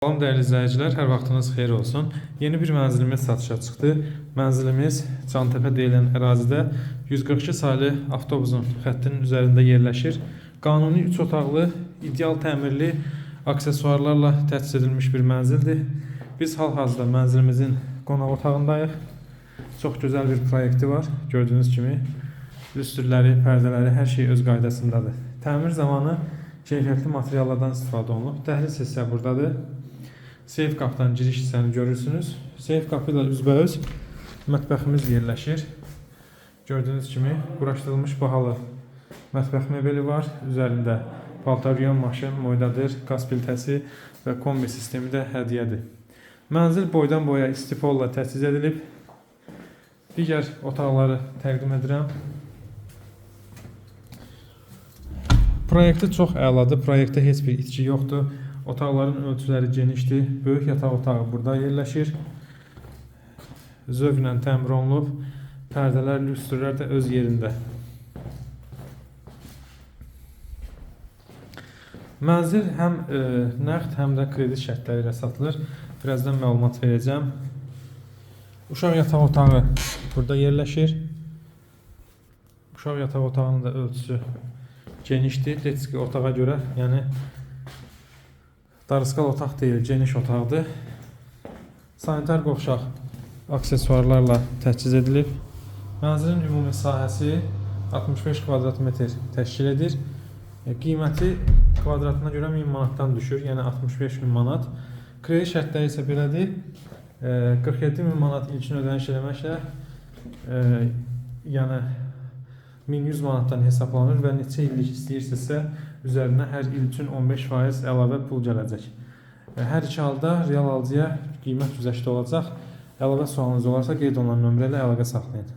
Salam dəyərli izləyicilər, hər vaxtınız xeyir olsun. Yeni bir mənzilimiz satışa çıxdı. Mənzilimiz Cantəpə deyilən ərazidə 142 saylı avtobusun xəttinin üzərində yerləşir. Qanuni 3 otaqlı, ideal təmirli, aksesuarlarla təchiz edilmiş bir mənzildir. Biz hal-hazırda mənzilimizin qonaq otağındayıq. Çox gözəl bir proyekti var. Gördüyünüz kimi lüstrləri, pərdələri, hər şey öz qaydasındadır. Təmir zamanı keyfiyyətli materiallardan istifadə olunub. Dəhliz hissə buradadır. Seyf qapıdan giriş hissəni görürsünüz. Seyf qapı ilə üzbəüz mətbəximiz yerləşir. Gördüyünüz kimi quraşdırılmış bahalı mətbəx mebeli var. Üzərində paltar yuyan maşın, moydadır, qaz filtrəsi və kombi sistemi də hədiyyədir. Mənzil boydan boya istifolla təchiz edilib. Digər otaqları təqdim edirəm. Proyekti çox əladır. Proyektdə heç bir itki yoxdur. Otaqların ölçüləri genişdir. Böyük yataq otağı burada yerləşir. Zövqlə təmir olunub. Pərdələr, lüstrlər də öz yerində. Mənzil həm e, nəqd, həm də kredit şərtləri ilə satılır. Birazdan məlumat verəcəm. Uşaq yataq otağı burada yerləşir. Uşaq yataq otağının da ölçüsü genişdir. Detski otağa görə, yəni darıskal otaq deyil, geniş otaqdır. Sanitar qovşaq aksesuarlarla təchiz edilib. Mənzilin ümumi sahəsi 65 kvadrat metr təşkil edir. E, Qiyməti kvadratına görə 1000 manatdan düşür, yəni 65 min manat. Kredit şərtləri isə belədir. E, 47 min manat ilkin ödəniş eləməklə e, yəni 1100 manatdan hesablanır və neçə illik istəyirsinizsə üzərinə hər il üçün 15% əlavə pul gələcək. Hər iki halda real alıcıya qiymət güzəştə olacaq. Əlavə sualınız olarsa qeyd olunan nömrə ilə əlaqə saxlayın.